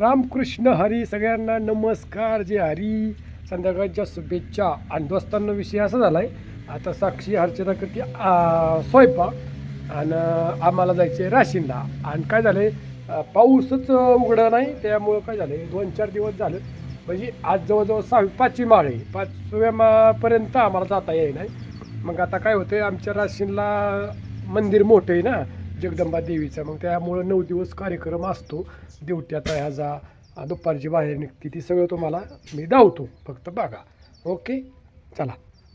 रामकृष्ण हरी सगळ्यांना नमस्कार जे हरी. संध्याकाळच्या शुभेच्छा. आणि दोस्तांना विषय असा झाला आहे आता साक्षी अर्चना करते स्वयंपाक. आणि आम्हाला जायचं आहे राशीनला. आणि काय झालं आहे पाऊसच उघडं नाही त्यामुळं काय झालं आहे दोन चार दिवस झालं. म्हणजे आज जवळजवळ सहावी पाचवी माळ आहे. पाचव्या मापर्यंत आम्हाला जाता येई नाही मग आता काय होतं आहे आमच्या राशीनला मंदिर मोठं आहे ना जगदंबा देवीचा. मग त्यामुळं नऊ दिवस कार्यक्रम असतो. देवट्याचा ह्याचा जा दुपारची बाहेर निघते ती सगळं तुम्हाला मी धावतो फक्त बघा. ओके? चला.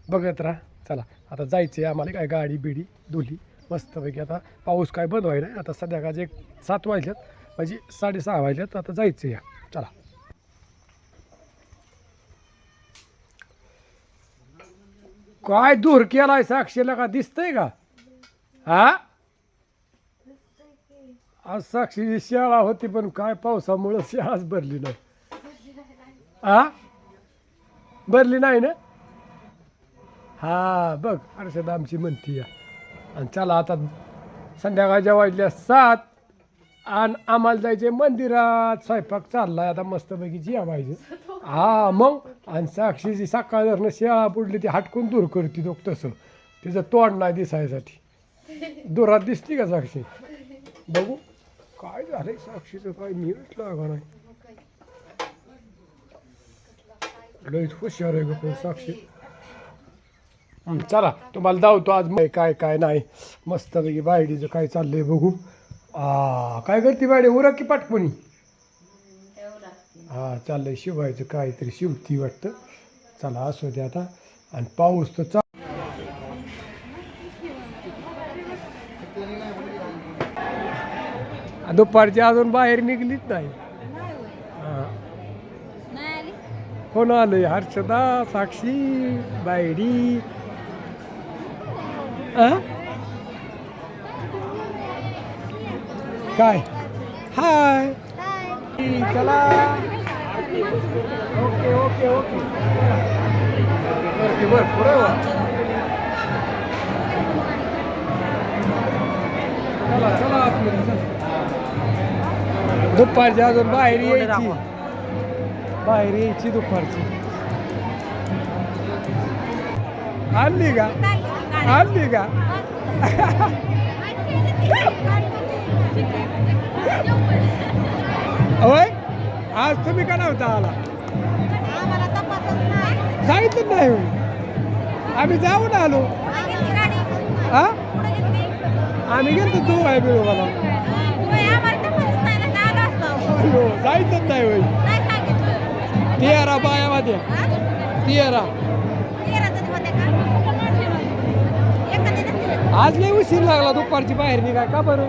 बघत राहा. चला. आता जायचं आहे आम्हाला काय गाडी बिडी धुली मस्तपैकी. आता पाऊस काय बंद व्हायला आता संध्याकाळचे एक सात वाजल्यात म्हणजे साडेसहा वाजल्यात. आता जायचं या. चला. काय दूर केलाय साक्षीला का? दिसतंय का? हा? आज साक्षीची शाळा होती पण काय पावसामुळं शाळाच भरली नाही. हा भरली नाही ना? हा बघ अर्षदा आमची म्हणती या आणि चला आता संध्याकाळच्या वाजल्या सात आणि आम्हाला जायचे मंदिरात. स्वयंपाक चाललाय आता मस्तपैकी पाहिजे हा मग आणि साक्षीची सकाळ जर शेळा पुडली ती हटकून दूर करते लोक तसं. तिचं तोंड नाही दिसायसाठी. दुरात दिसली का साक्षी? बघू. काय झालंय? साक्षीचं काय नीट लागा नाही. लईच हुशार आहे गं साक्षी. चला तुम्हाला धावतो आज. मग काय काय नाही. मस्तपैकी बायडीचं काय चाललंय बघू. आ काय करते बायडी? उरा की पाटपुणी हा चाललंय शिवायचं काहीतरी शिवती वाटतं. चला असू दे आता. आणि पाऊस तर चा दुपारची अजून बाहेर निघलीच नाही. हा. कोण आलंय हर्षदा साक्षी बायडी? काय? हाय. चला. Okay okay okay. बर पुढे वा चला चला आतमध्ये चला दुपारची अजून बाहेर यायची. बाहेर यायची दुपारची. आणली का? आणली का? होय? आज तुम्ही का नव्हता आला? सांगितलं नाही. आम्ही जाऊन आलो. हा? आम्ही गेलो तू आहे बिळू मला. हो, जायचंच नाही होय. तेरा बाया माझ्या तेरा आज लय उशीर लागला दुपारची बाहेर निघाय. का बरं?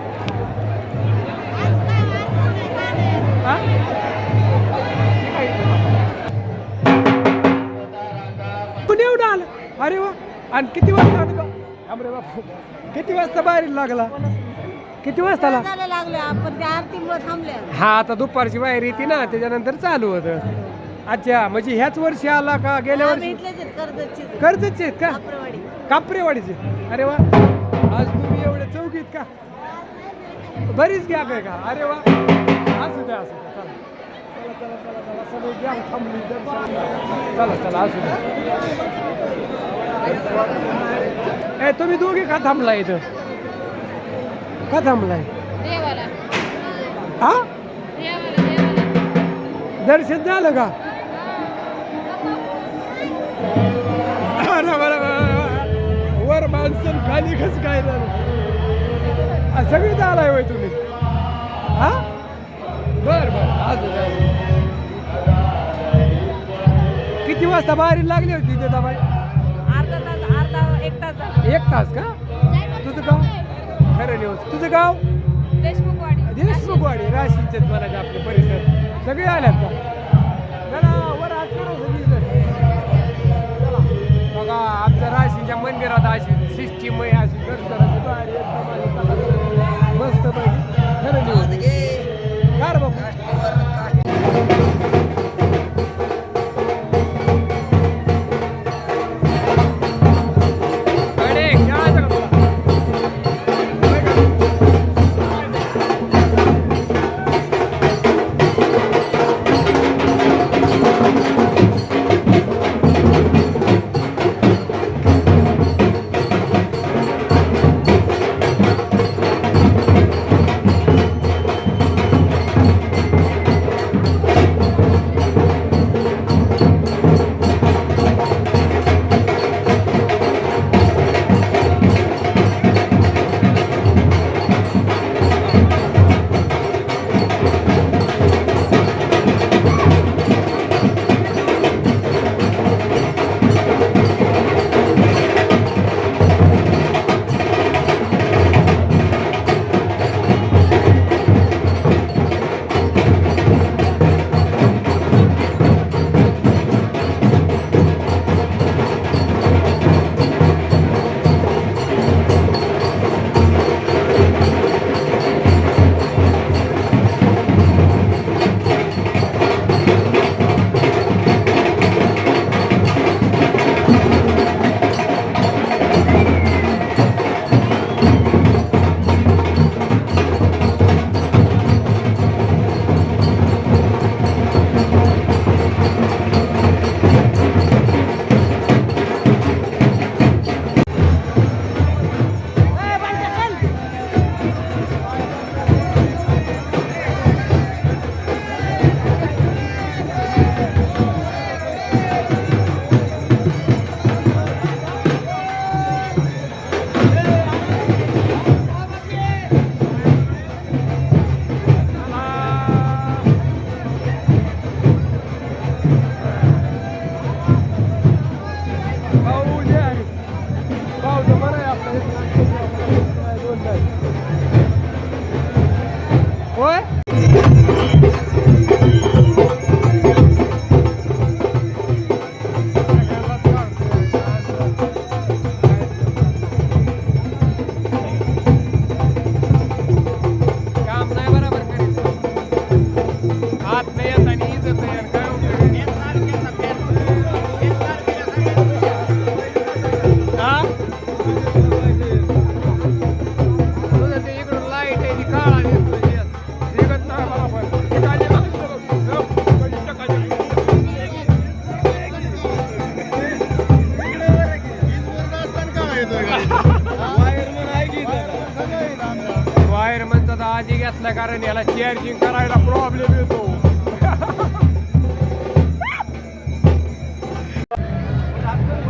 हा? कुणी एवढं आलं? अरे वा. आणि किती वाजता रे बापू. किती वाजता बाहेर लागला? किती वाजता ला झालं लागलं आपण त्या आरतीमुळे थांबल्या. हा आता दुपारची बाहेर येते ना त्याच्यानंतर चालू होतं. अच्छा म्हणजे ह्याच वर्षी आला का? गेल्या आम्ही वर्षी? इथलेच आहेत, कर्जतचे कर्जतचे आहेत का? काप्रवाडी. कापरेवाडीचे. अरे वा. आज तुम्ही एवढे चौकीत का? बरीच घ्या काय का? अरे वा. असू द्या असू द्या चला. चला चला चला चला. सगळे घ्या थांबली तर चला चला असू द्या. ए तुम्ही दोघे का थांबला इथं? का थांबलाय? हा? दर्शन झालं का. वर माणसं खाली कस काय झालं सगळी झालाय होय तुम्ही. हा? बर बर. अजून. किती वाजता बाहेर लागली होती तिथे दबाई एक तास झाला. एक तास का? तुझं गाव? खरं न्यूज तुझं गाव? देशमुखवाडी. देशमुखवाडी. राशीचे म्हणायचे आपले परिसर. सगळे आल्यात का? चला वर. चला. बघा आमच्या राशीच्या मंदिरात अशी सिस्टीम आहे Thank you.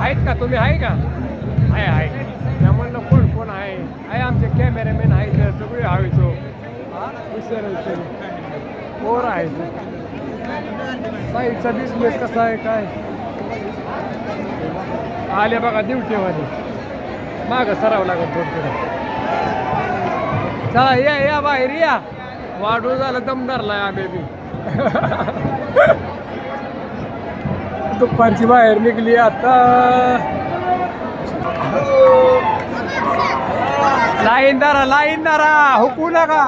आहेत का? तुम्ही आहे का? आहे आहे. त्या म्हणलं कोण कोण आहे? आहे आमचे कॅमेरामॅन आहे तर सगळे हवे तो. विचारायचं पोर आहे साईडचा बिझनेस कसा आहे काय? आले बघा ड्युटीवाले मागं सरावं लागत थोडं चला या या बाहेर या. वाढू झालं दमदारला धरलाय आम्ही बी दुपारची बाहेर निघली आता. लाईन दारा लाईन दारा हुकू नका.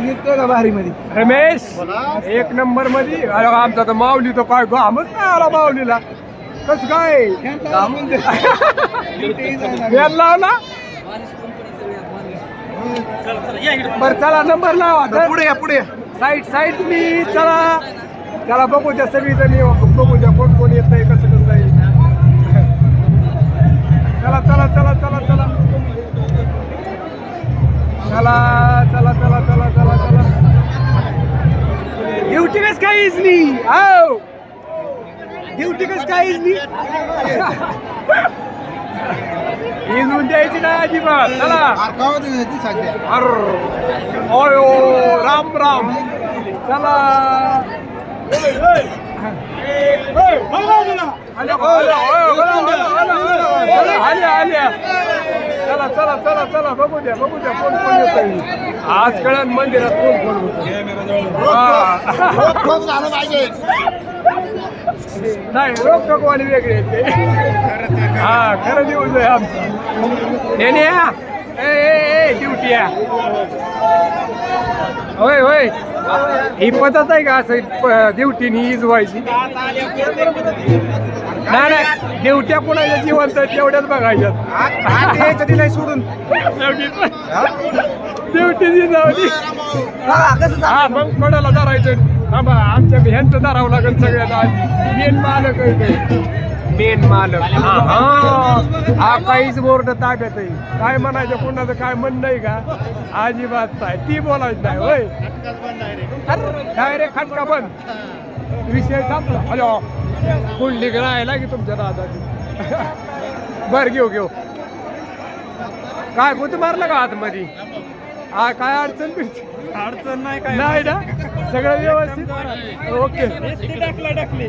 निघतोय का भारी मध्ये रमेश एक नंबरमध्ये. अरे आमचा तर माऊली तो काय घामच नाही आला माऊलीला. कस काय? वेळ लावला बर चला नंबर लावा. पुढे या पुढे. साईड साईड मी चला. चला बघू द्या सगळी जणी बघू द्या कोण कोण येत आहे कसं कसं आहे. चला चला चला चला चला. चला चला चला चला चला चला. ड्युटी कस काय इजली आओ ड्युटी कस काय इजली इजून द्यायची नाही अजिबात. चला. अरे. राम राम. चला. चला चला चला चला बघू द्या बघू द्या कोण कोण येत आज कळण मंदिरात कोण कोण होतं नाही रोख टोकवाले वेगळे ते हा खरं दिवस आहे. आमचा ड्युटी या होय होय. ही पद्धत आहे का असं दिवटीनी हीच व्हायची नाही नाही. देवट्या कोणाच्या जिवंत तेवढ्याच बघायच्यात. कधी नाही सोडून ड्युटी जाऊ हा मग कोणाला धरायचं? थांबा आमच्या ह्यांचं धरावं लागेल सगळ्यात आधी मेन मालक आहे ते. मेन मालक. हा काहीच बोर्ड ताब्यात काय म्हणायचं कोणाचं काय म्हणणं आहे का? अजिबात नाही. ती बोलायचं नाही होय. डायरेक्ट खटका बंद. विषय संपला. हॅलो कुंडली राहायला की तुमच्या दादाची. बर घेऊ घेऊ. काय कुठ मारलं का आतमध्ये? हा काय अडचण अडचण नाही काय नाही ना? सगळं व्यवस्थित? ओके. टाकला टाकली.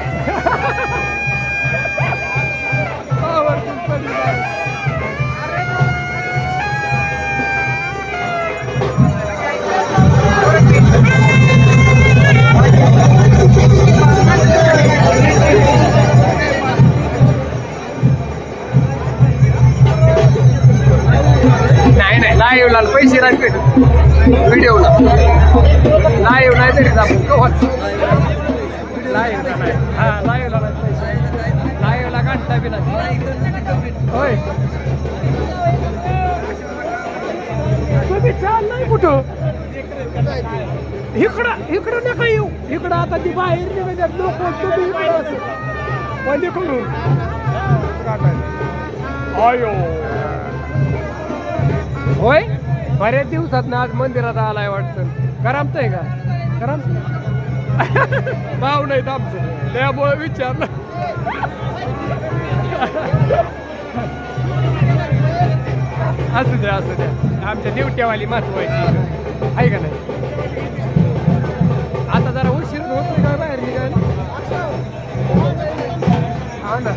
लाईव्ह लाल पैसे राहते व्हिडिओला लाईव्ह नाही तरी दाखवू हा लाईव्हला नाही पैसे लाईव्हला घंटा बी होय तुम्ही नाही कुठं इकडं इकडं नका येऊ इकडं आता ती बाहेर निघाल्यात लोक तुम्ही इकडं करून आयो होय बऱ्याच दिवसात ना आज मंदिरात आलाय वाटतं करमतंय का करम भाव नाहीत आमचं. त्यामुळे विचारलं. असू द्या असू द्या. आमच्या देवट्यावाली महत्वाची आहे का नाही? आता जरा उशीर होत नाही का बाहेर निघायला? हा ना.